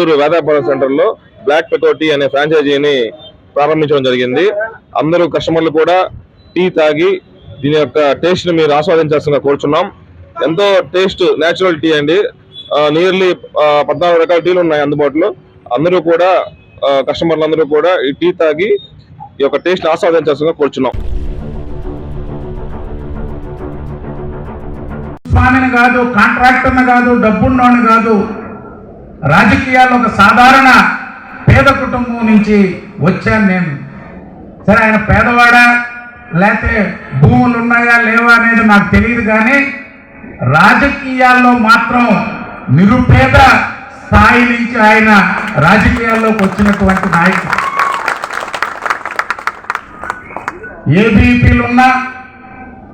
చిత్తూరు వేదాపురం సెంటర్లో black pekoe tea అనే ఫ్రాంచైజీని ప్రారంభించడం జరిగింది. అందరూ కస్టమర్లు కూడా టీ తాగి దీని యొక్క టేస్ట్ని మీరు ఆస్వాదించాల్సిన కోరుచున్నాం. ఎంతో టేస్ట్ నేచురల్ టీ అండి. నియర్లీ పద్నాలుగు రకాల టీలు ఉన్నాయి అందుబాటులో. అందరూ కూడా కస్టమర్లు అందరూ కూడా ఈ టీ తాగి ఈ యొక్క టేస్ట్ ఆస్వాదించాల్సిన కోరుచున్నాం. స్వామిని కాదు కాంట్రాక్టర్ని కాదు డబ్బున్నోని కాదు రాజకీయాల్లో ఒక సాధారణ పేద కుటుంబం నుంచి వచ్చాను నేను. సరే ఆయన పేదవాడా? లేకపోతే భూములు ఉన్నాయా లేవా అనేది నాకు తెలియదు కానీ రాజకీయాల్లో మాత్రం నిరుపేద స్థాయి నుంచి ఆయన రాజకీయాల్లోకి వచ్చినటువంటి నాయకుడు. ఏబీపీలు ఉన్నా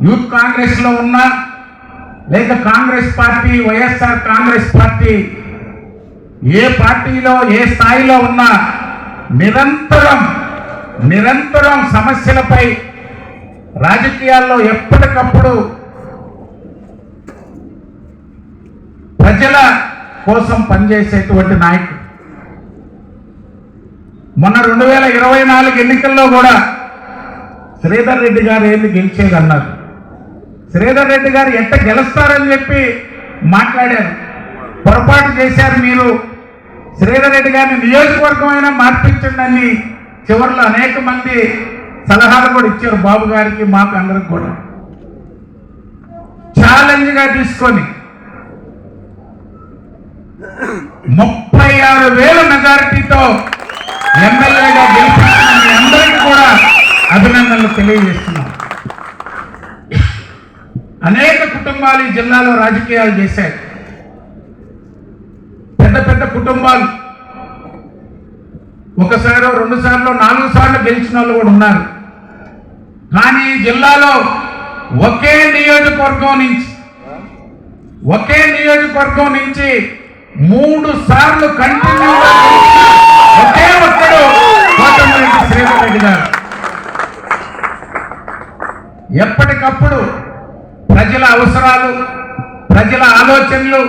యూత్ కాంగ్రెస్లో ఉన్నా లేక Congress party YSR Congress party ఏ పార్టీలో ఏ స్థాయిలో ఉన్నా నిరంతరం నిరంతరం సమస్యలపై రాజకీయాల్లో ఎప్పటికప్పుడు ప్రజల కోసం పనిచేసేటువంటి నాయకుడు. మొన్న రెండు వేల ఇరవై నాలుగు ఎన్నికల్లో కూడా శ్రీధర్ రెడ్డి గారు ఏంది గెలిచేది అన్నారు శ్రీధర్ రెడ్డి గారు ఎంత గెలుస్తారని చెప్పి మాట్లాడారు. పొరపాటు చేశారు మీరు. శ్రీధర్ రెడ్డి గారిని నియోజకవర్గం అయినా మార్పించండి చివరిలో అనేక మంది సలహాలు కూడా ఇచ్చారు బాబు గారికి మాకు అందరికి కూడా. ఛాలెంజ్గా తీసుకొని ముప్పై ఆరు వేల మెజారిటీతో ఎమ్మెల్యేగా గెలిపించిన మీ అందరికీ కూడా అభినందనలు తెలియజేస్తున్నాం. అనేక కుటుంబాలు ఈ జిల్లాలో రాజకీయాలు చేశాయి. పెద్ద పెద్ద కుటుంబాలు. ఒకసారో రెండు సార్లు నాలుగు సార్లు గెలిచిన వాళ్ళు కూడా ఉన్నారు. కానీ జిల్లాలో ఒకే నియోజకవర్గం నుంచి ఒకే నియోజకవర్గం నుంచి మూడు సార్లు కంటిన్యూ ఒకే ఒక్కడు కోటమిరెడ్డి శ్రీధర్ రెడ్డి గారు. ఎప్పటికప్పుడు ప్రజల అవసరాలు ప్రజల ఆలోచనలు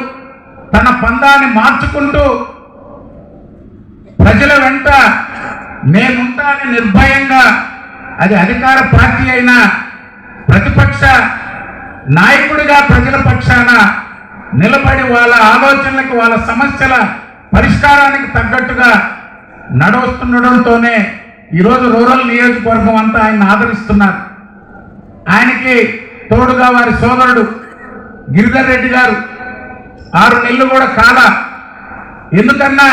తన పందాన్ని మార్చుకుంటూ ప్రజల వెంట నేనుంటాని నిర్భయంగా అది అధికార పార్టీ అయినా ప్రతిపక్ష నాయకుడిగా ప్రజల పక్షాన నిలబడి వాళ్ళ ఆలోచనలకు వాళ్ళ సమస్యల పరిష్కారానికి తగ్గట్టుగా నడుస్తుండడంతోనే ఈరోజు రూరల్ నియోజకవర్గం అంతా ఆయన ఆదరిస్తున్నారు. ఆయనకి తోడుగా వారి సోదరుడు గిరిధర్ రెడ్డి గారు ఆరు నెలలు కూడా కాల. ఎందుకన్నా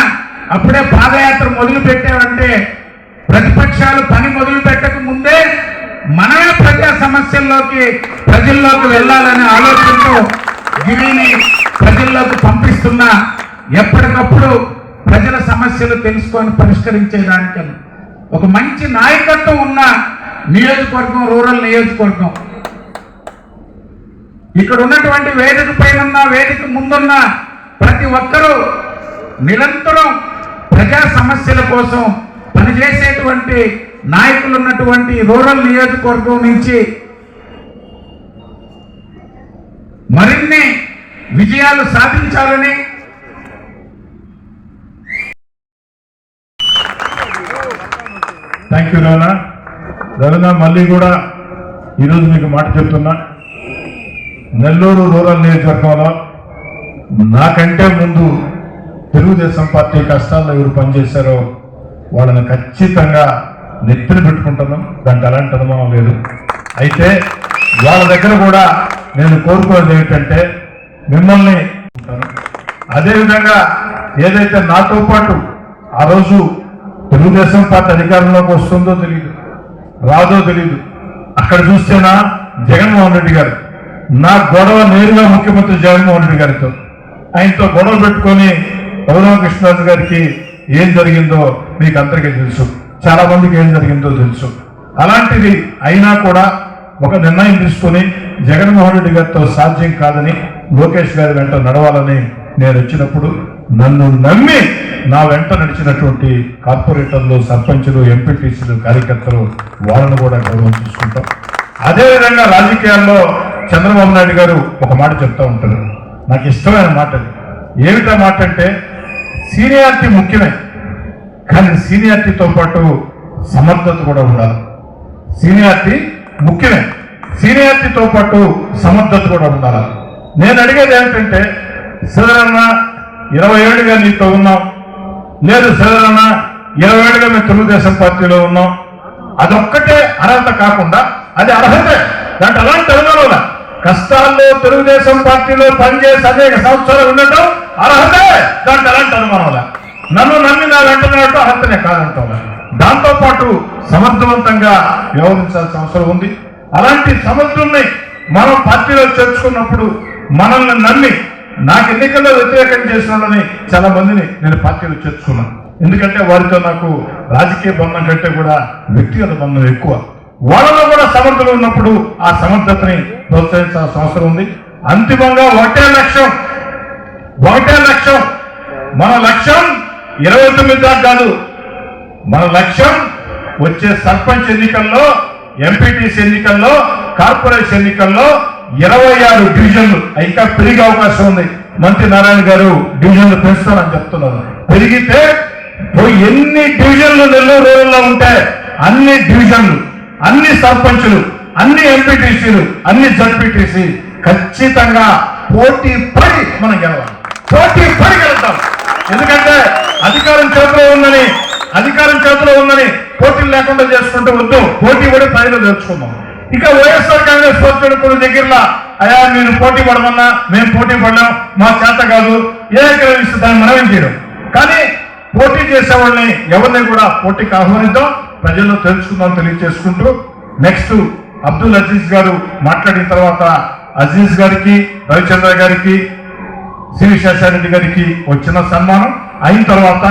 అప్పుడే పాదయాత్ర మొదలు పెట్టామంటే ప్రతిపక్షాలు పని మొదలు పెట్టక ముందే మనమే ప్రజా సమస్యల్లోకి ప్రజల్లోకి వెళ్ళాలనే ఆలోచనతో గిరిని ప్రజల్లోకి పంపిస్తున్నా ఎప్పటికప్పుడు ప్రజల సమస్యలు తెలుసుకొని పరిష్కరించేదానికని. ఒక మంచి నాయకత్వం ఉన్న నియోజకవర్గం రూరల్ నియోజకవర్గం. ఇక్కడ ఉన్నటువంటి వేదిక పైన వేదిక ముందున్న ప్రతి ఒక్కరూ నిరంతరం ప్రజా సమస్యల కోసం పనిచేసేటువంటి నాయకులు ఉన్నటువంటి రూరల్ నియోజకవర్గం నుంచి మరిన్ని విజయాలు సాధించాలని థ్యాంక్ యూ రవణ రవణ మళ్ళీ కూడా ఈరోజు మీకు మాట చెప్తున్నా. నెల్లూరు రూరల్ నియోజకవర్గంలో నాకంటే ముందు తెలుగుదేశం పార్టీ కష్టాల్లో ఎవరు పనిచేశారో వాళ్ళని ఖచ్చితంగా నెత్తిన పెట్టుకుంటున్నాం. దానికి అలాంటి అనుమానం లేదు. అయితే వాళ్ళ దగ్గర కూడా నేను కోరుకోవడం ఏమిటంటే మిమ్మల్ని అదేవిధంగా ఏదైతే నాతో పాటు ఆ రోజు తెలుగుదేశం పార్టీ అధికారంలోకి వస్తుందో తెలియదు రాదో తెలియదు అక్కడ చూస్తేనా జగన్మోహన్ రెడ్డి గారు నా గొడవ నేరుగా ముఖ్యమంత్రి జగన్మోహన్ రెడ్డి గారితో. ఆయనతో గొడవ పెట్టుకొని రఘురామకృష్ణరాజు గారికి ఏం జరిగిందో మీకు అందరికీ తెలుసు. చాలా మందికి ఏం జరిగిందో తెలుసు. అలాంటిది అయినా కూడా ఒక నిర్ణయం తీసుకొని జగన్మోహన్ రెడ్డి గారితో సాధ్యం కాదని లోకేష్ గారి వెంట నడవాలని నేను వచ్చినప్పుడు నన్ను నమ్మి నా వెంట నడిచినటువంటి కార్పొరేటర్లు సర్పంచులు ఎంపీటీసీలు కార్యకర్తలు వాళ్ళను కూడా గౌరవం చూసుకుంటాం. అదేవిధంగా రాజకీయాల్లో చంద్రబాబు నాయుడు గారు ఒక మాట చెప్తా ఉంటారు. నాకు ఇష్టమైన మాట అది. ఏమిటా మాట అంటే సీనియారిటీ ముఖ్యమే కానీ సీనియారిటీతో పాటు సమర్థత కూడా ఉండాలి. సీనియారిటీ ముఖ్యమే సీనియారిటీతో పాటు సమర్థత కూడా ఉండాలి. నేను అడిగేది ఏంటంటే సదరన్న ఇరవై ఏళ్ళుగా నీతో ఉన్నాం. లేదు సదరన్న ఇరవై ఏళ్ళుగా మేము తెలుగుదేశం పార్టీలో ఉన్నాం. అదొక్కటే అర్హత కాకుండా అది అర్హతే. దాంట్లో అలాంటి తెలంగాణలో కష్టాల్లో తెలుగుదేశం పార్టీలో పనిచేసి అనేక సంవత్సరాలు ఉండటం అర్హతే? దాంట్లో అలాంటి అనుమానం నన్ను నమ్మి నా వెంటనేటో అర్హతనే కాదంటాం దాంతో పాటు సమర్థవంతంగా వ్యవహరించాల్సిన అవసరం ఉంది. అలాంటి సమర్థుల్ని మనం పార్టీలో చేర్చుకున్నప్పుడు మనల్ని నమ్మి నాకు ఎన్నికల్లో వ్యతిరేకం చేసిన వాళ్ళని చాలా మందిని నేను పార్టీలో చేర్చుకున్నాను. ఎందుకంటే వారితో నాకు రాజకీయ బంధం కంటే కూడా వ్యక్తిగత బంధం ఎక్కువ. వాళ్ళలో కూడా సమర్థులు ఉన్నప్పుడు ఆ సమర్థతని ప్రోత్సహించాల్సిన అవసరం ఉంది. అంతిమంగా ఒకటే లక్ష్యం. ఒకటే లక్ష్యం. మన లక్ష్యం ఇరవై తొమ్మిది దాకా కాదు. మన లక్ష్యం వచ్చే సర్పంచ్ ఎన్నికల్లో ఎంపీటీసీ ఎన్నికల్లో కార్పొరేషన్ ఎన్నికల్లో ఇరవై ఆరు డివిజన్లు. ఇంకా పెరిగే అవకాశం ఉంది. మంత్రి నారాయణ గారు డివిజన్లు పెంచుతానని చెప్తున్నారు. పెరిగితే ఎన్ని డివిజన్లు నెల్లూరు రూరల్లో ఉంటే అన్ని డివిజన్లు అన్ని సర్పంచులు అన్ని ఎంపీటీసీలు అన్ని జడ్పీటీసీ ఖచ్చితంగా పోటీ పడి మనం గెలవాలి. పోటీ పడి గెలుద్దాం. ఎందుకంటే అధికారం చేతిలో ఉందని అధికారం చేతిలో ఉందని పోటీలు లేకుండా చేసుకుంటూ వద్దు. పోటీ పడి ప్రజలు తెచ్చుకుందాం. ఇక వైఎస్ఆర్ కాంగ్రెస్ పార్టీ కొన్ని దగ్గరలో అయా మీరు పోటీ పడమన్నా మేము పోటీ పడలేం మా చేత కాదు ఏ ఇస్తే దాన్ని ఏం చేయడం కానీ పోటీ చేసే వాళ్ళని ఎవరిని కూడా పోటీకి ఆహ్వానిద్దాం. ప్రజల్లో తెలుసుకుందాం తెలియజేసుకుంటూ నెక్స్ట్ అబ్దుల్ అజీజ్ గారు మాట్లాడిన తర్వాత అజీజ్ గారికి రవిచంద్ర గారికి శ్రీ శేషారెడ్డి గారికి వచ్చిన సన్మానం. అయిన తర్వాత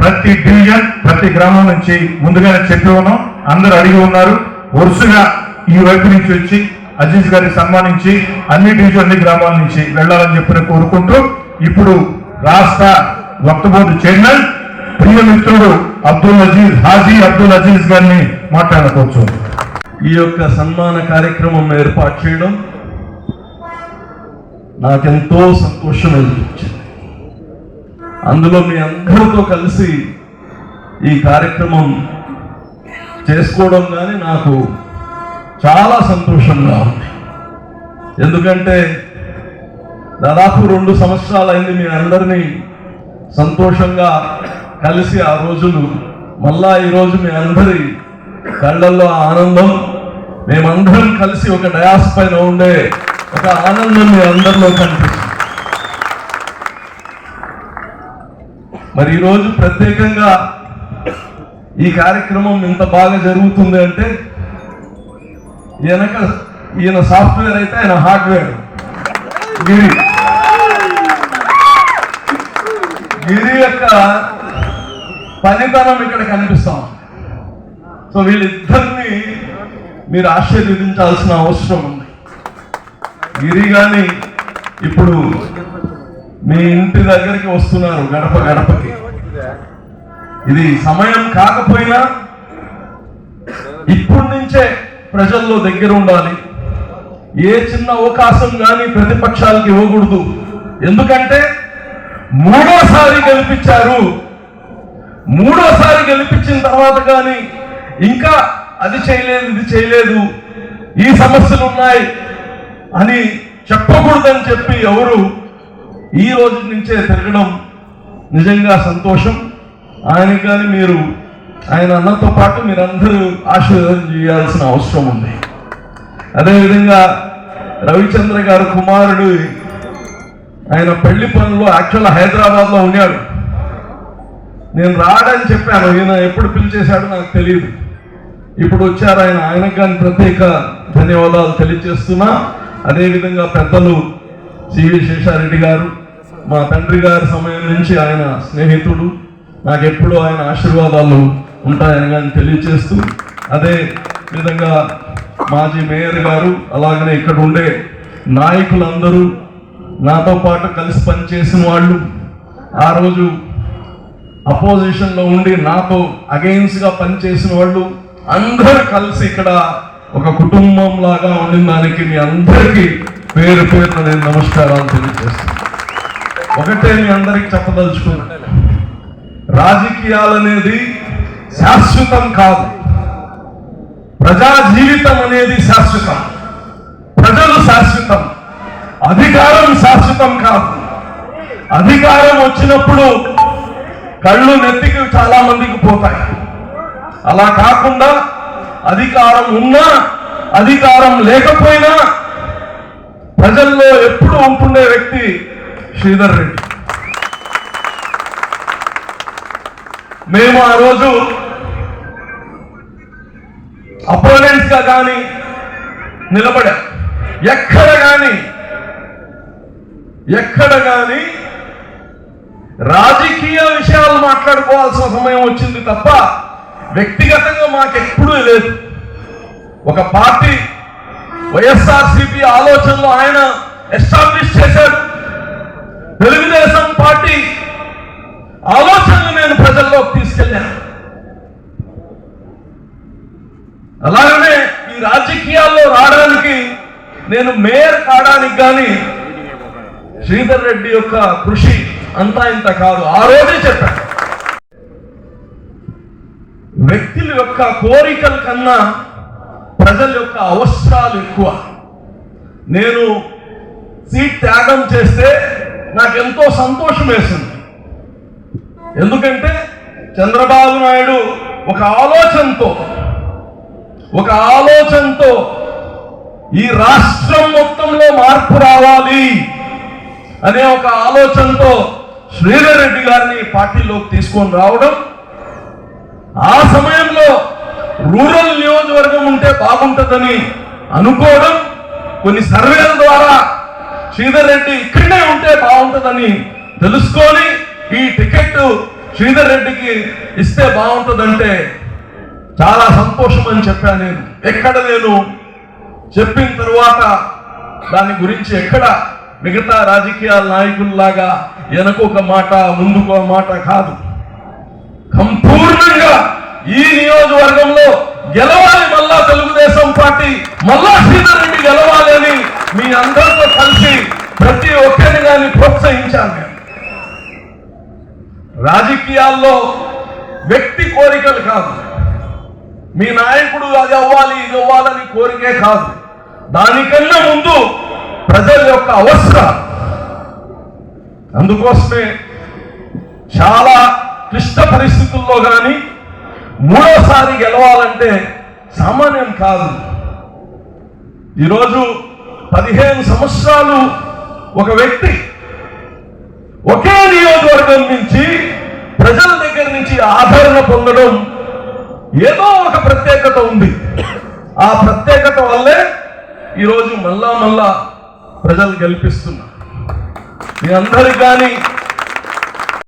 ప్రతి డివిజన్ ప్రతి గ్రామం నుంచి ముందుగానే చెప్పి ఉన్నాం. అందరూ అడిగి ఉన్నారు. వరుసగా ఈ వైపు నుంచి వచ్చి అజీజ్ గారిని సన్మానించి అన్ని డివిజన్ అన్ని గ్రామాల నుంచి వెళ్ళాలని చెప్పి కోరుకుంటూ ఇప్పుడు రాష్ట్ర వక్త బోర్డు చైర్మన్ ప్రియమిత్రుడు అబ్దుల్ అజీజ్ హాజీ అబ్దుల్ అజీజ్ గారిని మాట్లాడుకోవచ్చు ఈ యొక్క సన్మాన కార్యక్రమం ఏర్పాటు చేయడం నాకెంతో సంతోషం అనిపించింది అందులో మీ అందరితో కలిసి ఈ కార్యక్రమం చేసుకోవడం కానీ నాకు చాలా సంతోషంగా ఉంది. ఎందుకంటే దాదాపు రెండు సంవత్సరాలైంది మీ అందరినీ సంతోషంగా కలిసి ఆ రోజులు మళ్ళా ఈరోజు మీ అందరి కళ్ళల్లో ఆనందం మేమందరం కలిసి ఒక డయాస్ పైన ఉండే ఒక ఆనందం మీ అందరిలో కనిపిస్తుంది. మరి ఈరోజు ప్రత్యేకంగా ఈ కార్యక్రమం ఇంత బాగా జరుగుతుంది అంటే వెనక ఈయన సాఫ్ట్వేర్ అయితే ఆయన హార్డ్వేర్. గిరి. గిరి యొక్క పనితనం ఇక్కడ కనిపిస్తాం సో వీళ్ళిద్దరిని మీరు ఆశీర్వదించాల్సిన అవసరం ఉంది. గిరి కానీ ఇప్పుడు మీ ఇంటి దగ్గరికి వస్తున్నారు గడప గడపకి. ఇది సమయం కాకపోయినా ఇప్పటి నుంచే ప్రజల్లో దగ్గర ఉండాలి. ఏ చిన్న అవకాశం కానీ ప్రతిపక్షాలకు ఇవ్వకూడదు. ఎందుకంటే మూడోసారి గెలిపించారు. మూడోసారి గెలిపించిన తర్వాత కానీ ఇంకా అది చేయలేదు ఇది చేయలేదు ఈ సమస్యలు ఉన్నాయి అని చెప్పకూడదని చెప్పి ఎవరు ఈ రోజు నుంచే తిరగడం నిజంగా సంతోషం. ఆయన కానీ మీరు ఆయన అన్నతో పాటు మీరందరూ ఆశీర్వాదం చేయాల్సిన అవసరం ఉంది. అదేవిధంగా రవిచంద్ర గారు కుమారుడు ఆయన పెళ్ళి పనులు యాక్చువల్ హైదరాబాద్లో ఉన్నాడు. నేను రాడని చెప్పాను ఈయన ఎప్పుడు పిలిచేశాడో నాకు తెలియదు. ఇప్పుడు వచ్చారు ఆయన. ఆయనకు కానీ ప్రత్యేక ధన్యవాదాలు తెలియజేస్తున్నా. అదేవిధంగా పెద్దలు సివి శేషారెడ్డి గారు మా తండ్రి గారి సమయం నుంచి ఆయన స్నేహితుడు. నాకు ఎప్పుడూ ఆయన ఆశీర్వాదాలు ఉంటాయని కానీ తెలియజేస్తూ అదే విధంగా మాజీ మేయర్ గారు అలాగనే ఇక్కడ ఉండే నాయకులందరూ నాతో పాటు కలిసి పనిచేసిన వాళ్ళు ఆ రోజు అపోజిషన్లో ఉండి నాతో అగెయిన్స్గా పనిచేసిన వాళ్ళు అందరు కలిసి ఇక్కడ ఒక కుటుంబం లాగా ఉండిన దానికి మీ అందరికీ పేరు పేరున నేను నమస్కారాలు తెలియజేస్తాను ఒకటే మీ అందరికి చెప్పదలుచుకున్నా. రాజకీయాలు అనేది శాశ్వతం కాదు. ప్రజా జీవితం అనేది శాశ్వతం. ప్రజలు శాశ్వతం. అధికారం శాశ్వతం కాదు. అధికారం వచ్చినప్పుడు కళ్ళు నెత్తికి చాలా మందికి పోతాయి. అలా కాకుండా అధికారం ఉన్నా అధికారం లేకపోయినా ప్రజల్లో ఎప్పుడు ఉంటుండే వ్యక్తి శ్రీధర్ రెడ్డి. మేము ఆ రోజు అపోనెంట్స్గా కానీ నిలబడా. ఎక్కడ కానీ ఎక్కడ కానీ రాజకీయ విషయాలు మాట్లాడుకోవాల్సిన సమయం వచ్చింది తప్ప వ్యక్తిగతంగా మాకెప్పుడూ లేదు. ఒక పార్టీ వైఎస్ఆర్సిపి ఆలోచనలు ఆయన ఎస్టాబ్లిష్ చేశాడు తెలుగుదేశం పార్టీ ఆలోచనలు నేను ప్రజల్లోకి తీసుకెళ్ళాను. అలాగనే ఈ రాజకీయాల్లో రావడానికి నేను మేయర్ కావడానికి కానీ శ్రీధర్ రెడ్డి యొక్క కృషి అంతా ఇంత కాదు. ఆ రోజే చెప్పాను. వ్యక్తుల యొక్క కోరికల కన్నా ప్రజల యొక్క అవసరాలు ఎక్కువ. నేను సీట్ త్యాగం చేస్తే నాకెంతో సంతోషం వేసింది ఎందుకంటే చంద్రబాబు నాయుడు ఒక ఆలోచనతో ఒక ఆలోచనతో ఈ రాష్ట్రం మొత్తంలో మార్పు రావాలి అనే ఒక ఆలోచనతో శ్రీధర్ రెడ్డి గారిని పార్టీలోకి తీసుకొని రావడం ఆ సమయంలో రూరల్ నియోజకవర్గం ఉంటే బాగుంటుందని అనుకోవడం కొన్ని సర్వేల ద్వారా శ్రీధర్ రెడ్డి ఇక్కడనే ఉంటే బాగుంటుందని తెలుసుకొని ఈ టికెట్ శ్రీధర్ రెడ్డికి ఇస్తే బాగుంటుందంటే చాలా సంతోషం అని చెప్పాను నేను. ఎక్కడ నేను చెప్పిన తరువాత దాని గురించి ఎక్కడ మిగతా రాజకీయ నాయకుల్లాగా వెనకొక మాట ముందుకు మాట కాదు. కంపూ సంపూర్ణంగా ఈ నియోజకవర్గంలో గెలవాలి మళ్ళా తెలుగుదేశం పార్టీ మళ్ళా శ్రీధర్ రెడ్డి గెలవాలి అని మీ అందరితో కలిసి ప్రతి ఒక్కరిని కానీ ప్రోత్సహించాను నేను రాజకీయాల్లో వ్యక్తి కోరికలు కాదు. మీ నాయకుడు అది అవ్వాలి ఇది అవ్వాలని కోరికే కాదు. దానికన్నా ముందు ప్రజల యొక్క అవసరం అందుకోసమే చాలా క్లిష్ట పరిస్థితుల్లో కానీ మూడోసారి గెలవాలంటే సామాన్యం కాదు. ఈరోజు పదిహేను సంవత్సరాలు ఒక వ్యక్తి ఒకే నియోజకవర్గం నుంచి ప్రజల దగ్గర నుంచి ఆదరణ పొందడం ఏదో ఒక ప్రత్యేకత ఉంది. ఆ ప్రత్యేకత వల్లే ఈరోజు మళ్ళా మళ్ళా ప్రజలు గెలిపిస్తున్నారు. మీ అందరికి కానీ